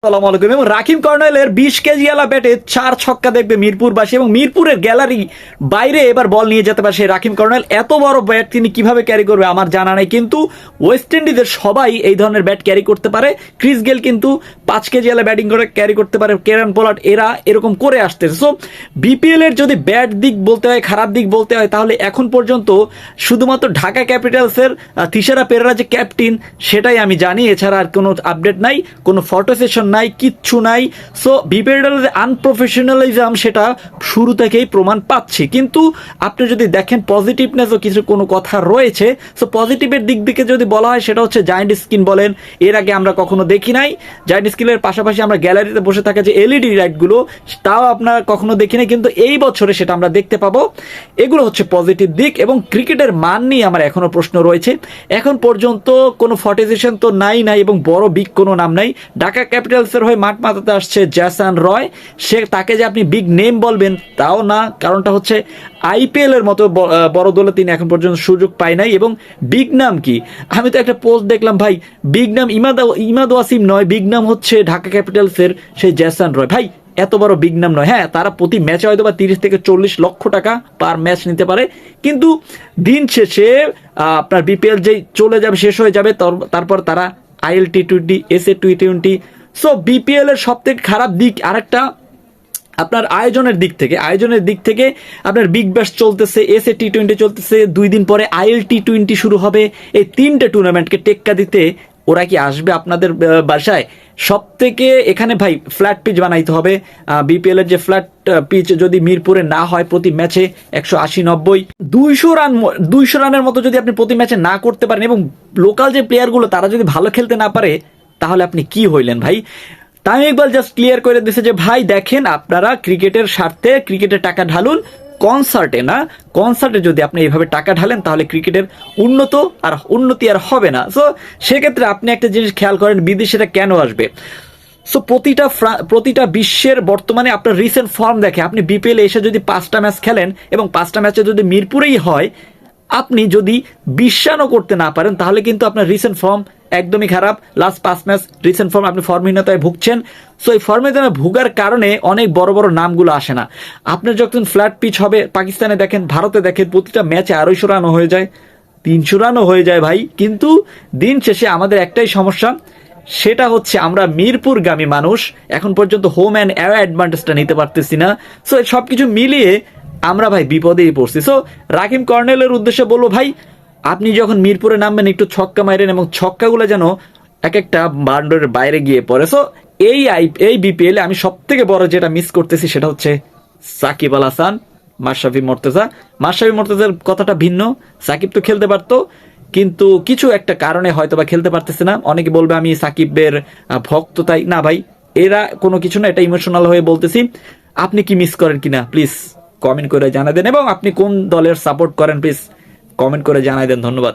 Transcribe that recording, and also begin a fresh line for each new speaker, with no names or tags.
আসসালামু এবং রাকিম কর্নেলের বিশ কেজি আলা ব্যাটে চার ছক্কা দেখবে মিরপুরবাসী এবং মিরপুরের গ্যালারি বাইরে এবার বল নিয়ে যেতে পারে সেই রাকিম কর্নেল। এত বড় ব্যাট তিনি কীভাবে ক্যারি করবে আমার জানা নেই, কিন্তু ওয়েস্ট ইন্ডিজের সবাই এই ধরনের ব্যাট ক্যারি করতে পারে। ক্রিস গেল কিন্তু পাঁচ কেজি আলা ব্যাটিং করে ক্যারি করতে পারে। কেরান পোলাট এরা এরকম করে আসতেছে। সো বিপিএল এর যদি ব্যাট দিক বলতে হয়, খারাপ দিক বলতে হয়, তাহলে এখন পর্যন্ত শুধুমাত্র ঢাকা ক্যাপিটালসের তিশারা পেরেরা যে ক্যাপ্টেন সেটাই আমি জানি। এছাড়া আর কোনো আপডেট নাই, কোনো ফটো সেশন নাই, কিচ্ছু নাই। সো বিপিএলের যে আনপ্রফেশনালিজম সেটা শুরু থেকেই প্রমাণ পাচ্ছি। কিন্তু আপনি যদি দেখেন পজিটিভনেসও কিছু, কোনো কথা রয়েছে সো পজিটিভের দিক থেকে যদি বলা হয়, সেটা হচ্ছে জায়েন্ট স্ক্রিন বলেন। এর আগে আমরা কখনো দেখি নাই। জায়েন্ট স্ক্রিনের পাশাপাশি আমরা গ্যালারিতে বসে থাকা যে এলইডি লাইটগুলো তাও আপনারা কখনো দেখি নাই। কিন্তু এই বছরে সেটা আমরা দেখতে পাবো। এগুলো হচ্ছে পজিটিভ দিক এবং ক্রিকেটের মান নিয়ে আমার এখনও প্রশ্ন রয়েছে। এখন পর্যন্ত কোনো ফর্টিজেশন তো নাই নাই এবং বড় বিগ কোনো নাম নাই। ঢাকা ক্যাপিটালসের হয়ে মাঠ মাতাতে আসছে জ্যাসান রয় সে তাকে যে আপনি বিগ নেম বলবেন, তাও না, কারণটা হচ্ছে আইপিএল এর মতো বড় দলে তিনি এখন পর্যন্ত সুযোগ পায় নাই। এবং বিগ নাম কি? আমি তো একটা পোস্ট দেখলাম, ভাই বিগ নাম ইমাদ ইমাদ ওয়াসিম নয় বিগ নাম হচ্ছে ঢাকা ক্যাপিটালসের সেই জ্যাসান রয় ভাই, এত বড় বিগ নাম নয়। হ্যাঁ তারা প্রতি ম্যাচে হয়তো বা তিরিশ থেকে চল্লিশ লক্ষ টাকা পার ম্যাচ নিতে পারে। কিন্তু দিন শেষে আপনার বিপিএল যেই চলে যাবে, শেষ হয়ে যাবে তারপর তারা IL T twenty S A T twenty so BPL এর সব থেকে খারাপ দিক আরেকটা, আপনার আয়োজনের দিক থেকে, আয়োজনের দিক থেকে আপনার বিগ ব্যাশ চলতেছে এস এ টি টোয়েন্টি চলতেছে, দুই দিন পরে আইএল টি টোয়েন্টি শুরু হবে। এই তিনটে টুর্নামেন্টকে টেক্কা দিতে ওরা কি আসবে আপনাদের বাসায়? সব থেকে এখানে ভাই ফ্ল্যাট পিচ বানাইতে হবে। বিপিএল এর যে ফ্ল্যাট পিচ যদি মিরপুরে না হয় প্রতি ম্যাচে একশো আশি নব্বই। দুইশো রান দুইশো রানের মতো যদি আপনি প্রতি ম্যাচে না করতে পারেন এবং লোকাল যে প্লেয়ারগুলো তারা যদি ভালো খেলতে না পারে তাহলে আপনি কি হইলেন ভাই? তামিম ইকবাল জাস্ট ক্লিয়ার করে দিয়েছে যে, ভাই দেখেন আপনারা ক্রিকেটের স্বার্থে ক্রিকেটের টাকা ঢালুন কনসার্টে না কনসার্টে যদি আপনি এইভাবে টাকা ঢালেন তাহলে ক্রিকেটের উন্নত আর উন্নতি আর হবে না। সো সেক্ষেত্রে আপনি একটা জিনিস খেয়াল করেন, বিদেশিরা কেন আসবে? সো প্রতিটা প্রতিটা বিশ্বের বর্তমানে আপনার রিসেন্ট ফর্ম দেখে, আপনি বিপিএল এসে যদি পাঁচটা ম্যাচ খেলেন এবং পাঁচটা ম্যাচে যদি মিরপুরেই হয়, আপনি যদি বিশ্বাসও করতে না পারেন, তাহলে কিন্তু আপনার রিসেন্ট ফর্ম একদমই খারাপ। লাস্ট পাঁচ ম্যাচ রিসেন্ট ফর্ম আপনি ফর্মহীনতায় ভুগছেন। সো এই ফর্মে যেন ভুগার কারণে অনেক বড় বড় নামগুলো আসে না। আপনার যখন ফ্ল্যাট পিচ হবে, পাকিস্তানে দেখেন, ভারতে দেখেন, প্রতিটা ম্যাচে আড়াইশো রানও হয়ে যায়, তিনশো রানও হয়ে যায় ভাই। কিন্তু দিন শেষে আমাদের একটাই সমস্যা, সেটা হচ্ছে আমরা মিরপুরগামী মানুষ, এখন পর্যন্ত হোম অ্যান্ড অ্যাওয়ে অ্যাডভান্টেজটা নিতে পারতেছি না। সো সব কিছু মিলিয়ে আমরা ভাই বিপদেই পড়ছি। সো রাকিম কর্নেলের উদ্দেশ্যে বলব ভাই আপনি যখন মিরপুরে নামবেন, একটু ছক্কা মারেন এবং ছক্কাগুলো যেন এক একটা বাউন্ডারির বাইরে গিয়ে পড়ে। সো এই আই এই বিপিএল আমি সব থেকে বড় যেটা মিস করতেছি সেটা হচ্ছে সাকিব আল হাসান, মাশরাফি মর্তেজা। মাশরাফি মর্তেজার কথাটা ভিন্ন। সাকিব তো খেলতে পারতো, কিন্তু কিছু একটা কারণে হয়তো বা খেলতে পারতেছে না। অনেকে বলবে আমি সাকিবের ভক্ত, তাই না ভাই? এরা কোনো কিছু না, এটা ইমোশনাল হয়ে বলতেছি। আপনি কি মিস করেন কিনা? প্লিজ কমেন্ট করে জানাই দেন এবং আপনি কোন দলের সাপোর্ট করেন প্লিজ কমেন্ট করে জানাই দেন ধন্যবাদ।